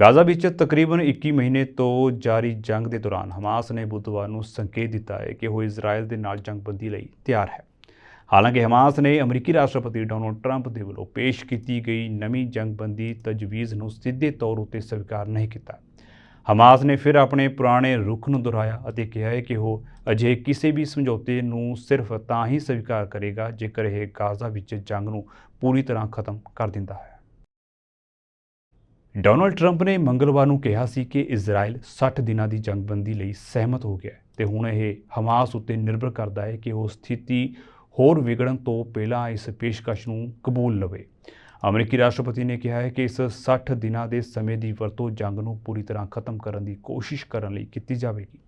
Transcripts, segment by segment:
Gaza ਵਿੱਚ ਤਕਰੀਬਨ 21 ਮਹੀਨੇ ਤੋਂ ਜਾਰੀ ਜੰਗ ਦੇ ਦੌਰਾਨ ਹਮਾਸ ਨੇ ਬੁੱਧਵਾਰ ਨੂੰ ਸੰਕੇਤ ਦਿੱਤਾ ਹੈ ਕਿ ਉਹ ਇਜ਼ਰਾਈਲ ਦੇ ਨਾਲ ਜੰਗਬੰਦੀ ਲਈ ਤਿਆਰ ਹੈ। ਹਾਲਾਂਕਿ ਹਮਾਸ ਨੇ ਅਮਰੀਕੀ ਰਾਸ਼ਟਰਪਤੀ ਡੋਨਲਡ ਟਰੰਪ ਦੇ ਵੱਲੋਂ ਪੇਸ਼ ਕੀਤੀ ਗਈ ਨਵੀਂ ਜੰਗਬੰਦੀ ਤਜਵੀਜ਼ ਨੂੰ ਸਿੱਧੇ ਤੌਰ ਉੱਤੇ ਸਵੀਕਾਰ ਨਹੀਂ ਕੀਤਾ। ਹਮਾਸ ਨੇ ਫਿਰ ਆਪਣੇ ਪੁਰਾਣੇ ਰੁਖ ਨੂੰ ਦੁਹਰਾਇਆ ਅਤੇ ਕਿਹਾ ਹੈ ਕਿ ਉਹ ਅਜੇ ਕਿਸੇ ਵੀ ਸਮਝੌਤੇ ਨੂੰ ਸਿਰਫ ਤਾਂ ਹੀ ਸਵੀਕਾਰ ਕਰੇਗਾ ਜੇਕਰ ਇਹ ਗਾਜ਼ਾ ਵਿੱਚ ਜੰਗ ਨੂੰ ਪੂਰੀ ਤਰ੍ਹਾਂ ਖਤਮ ਕਰ ਦਿੰਦਾ ਹੈ। ਡੋਨਲਡ ਟਰੰਪ ਨੇ ਮੰਗਲਵਾਰ ਨੂੰ ਕਿਹਾ ਸੀ ਕਿ ਇਜ਼ਰਾਈਲ 60 ਦਿਨਾਂ ਦੀ ਜੰਗਬੰਦੀ ਲਈ ਸਹਿਮਤ ਹੋ ਗਿਆ ਹੈ ਤੇ ਹੁਣ ਇਹ ਹਮਾਸ ਉੱਤੇ ਨਿਰਭਰ ਕਰਦਾ ਹੈ ਕਿ ਉਹ ਸਥਿਤੀ ਹੋਰ ਵਿਗੜਨ ਤੋਂ ਪਹਿਲਾਂ ਇਸ ਪੇਸ਼ਕਸ਼ ਨੂੰ ਕਬੂਲ ਲਵੇ। ਅਮਰੀਕੀ ਰਾਸ਼ਟਰਪਤੀ ਨੇ ਕਿਹਾ ਹੈ ਕਿ ਇਸ 60 ਦਿਨਾਂ ਦੇ ਸਮੇਂ ਦੀ ਵਰਤੋਂ ਜੰਗ ਨੂੰ ਪੂਰੀ ਤਰ੍ਹਾਂ ਖਤਮ ਕਰਨ ਦੀ ਕੋਸ਼ਿਸ਼ ਕਰਨ ਲਈ ਕੀਤੀ ਜਾਵੇਗੀ।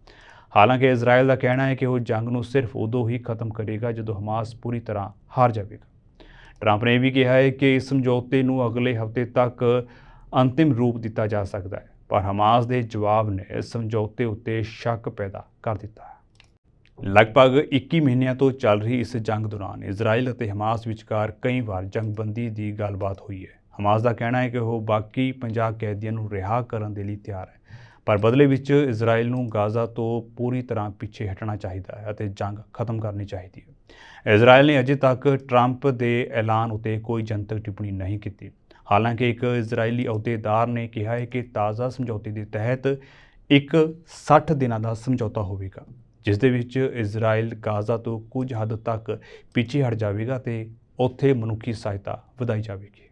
ਹਾਲਾਂਕਿ ਇਜ਼ਰਾਈਲ ਦਾ ਕਹਿਣਾ ਹੈ ਕਿ ਉਹ ਜੰਗ ਨੂੰ ਸਿਰਫ ਉਦੋਂ ਹੀ ਖਤਮ ਕਰੇਗਾ ਜਦੋਂ ਹਮਾਸ ਪੂਰੀ ਤਰ੍ਹਾਂ ਹਾਰ ਜਾਵੇਗਾ। ਟਰੰਪ ਨੇ ਇਹ ਵੀ ਕਿਹਾ ਹੈ ਕਿ ਇਸ ਸਮਝੌਤੇ ਨੂੰ ਅਗਲੇ ਹਫ਼ਤੇ ਤੱਕ ਅੰਤਿਮ ਰੂਪ ਦਿੱਤਾ ਜਾ ਸਕਦਾ ਹੈ। ਪਰ ਹਮਾਸ ਦੇ ਜਵਾਬ ਨੇ ਇਸ ਸਮਝੌਤੇ ਉੱਤੇ ਸ਼ੱਕ ਪੈਦਾ ਕਰ ਦਿੱਤਾ ਹੈ। ਲਗਭਗ 21 ਮਹੀਨਿਆਂ ਤੋਂ ਚੱਲ ਰਹੀ ਇਸ ਜੰਗ ਦੌਰਾਨ ਇਜ਼ਰਾਈਲ ਅਤੇ ਹਮਾਸ ਵਿਚਕਾਰ ਕਈ ਵਾਰ ਜੰਗਬੰਦੀ ਦੀ ਗੱਲਬਾਤ ਹੋਈ ਹੈ। ਹਮਾਸ ਦਾ ਕਹਿਣਾ ਹੈ ਕਿ ਉਹ ਬਾਕੀ 50 ਕੈਦੀਆਂ ਨੂੰ ਰਿਹਾ ਕਰਨ ਦੇ ਲਈ ਤਿਆਰ ਹੈ। ਪਰ ਬਦਲੇ ਵਿੱਚ ਇਜ਼ਰਾਈਲ ਨੂੰ ਗਾਜ਼ਾ ਤੋਂ ਪੂਰੀ ਤਰ੍ਹਾਂ ਪਿੱਛੇ ਹਟਣਾ ਚਾਹੀਦਾ ਹੈ ਅਤੇ ਜੰਗ ਖਤਮ ਕਰਨੀ ਚਾਹੀਦੀ ਹੈ। ਇਜ਼ਰਾਈਲ ਨੇ ਅਜੇ ਤੱਕ ਟਰੰਪ ਦੇ ਐਲਾਨ ਉਤੇ ਕੋਈ ਜਨਤਕ ਟਿੱਪਣੀ ਨਹੀਂ ਕੀਤੀ। ਹਾਲਾਂਕਿ ਇੱਕ ਇਜ਼ਰਾਈਲੀ ਅਹੁਦੇਦਾਰ ਨੇ ਕਿਹਾ ਹੈ ਕਿ ਤਾਜ਼ਾ ਸਮਝੌਤੇ ਦੇ ਤਹਿਤ ਇੱਕ 60 ਦਿਨਾਂ ਦਾ ਸਮਝੌਤਾ ਹੋਵੇਗਾ, ਜਿਸ ਦੇ ਵਿੱਚ ਇਜ਼ਰਾਈਲ ਗਾਜ਼ਾ ਤੋਂ ਕੁਝ ਹੱਦ ਤੱਕ ਪਿੱਛੇ ਹਟ ਜਾਵੇਗਾ ਤੇ ਉੱਥੇ ਮਨੁੱਖੀ ਸਹਾਇਤਾ ਵਧਾਈ ਜਾਵੇਗੀ।